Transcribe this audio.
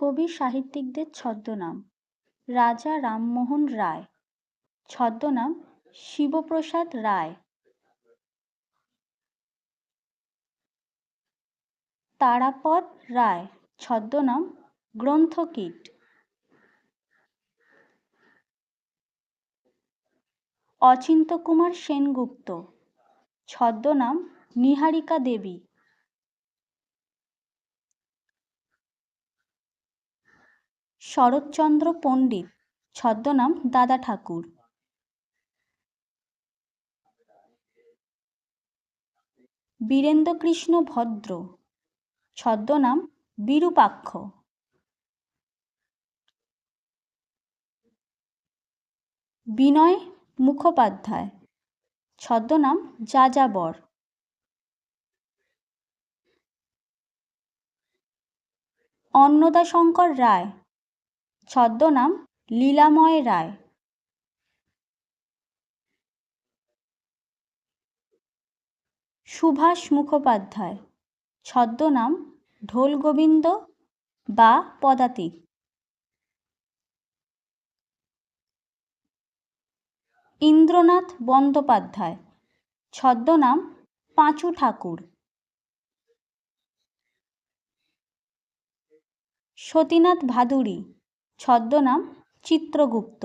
কবি সাহিত্যিকদের ছদ্মনাম। রাজা রামমোহন রায়। ছদ্মনাম শিবপ্রসাদ রায়। তারাপদ রায়। ছদ্মনাম গ্রন্থকীট। অচিন্ত্যকুমার সেনগুপ্ত। ছদ্মনাম নিহারিকা দেবী। শরৎচন্দ্র পণ্ডিত, ছদ্মনাম দাদা ঠাকুর। বীরেন্দ্রকৃষ্ণ ভদ্র, ছদ্মনাম বিরূপাক্ষ। বিনয় মুখোপাধ্যায়, ছদ্মনাম যাযাবর। অন্নদাশঙ্কর রায় ছদ্মনাম লীলাময় রায়। সুভাষ মুখোপাধ্যায়, ছদ্মনাম ঢোলগোবিন্দ বা পদাতিক। ইন্দ্রনাথ বন্দ্যোপাধ্যায়, ছদ্মনাম পাঁচু ঠাকুর। সতীনাথ ভাদুড়ী ছদ্মনাম চিত্রগুপ্ত।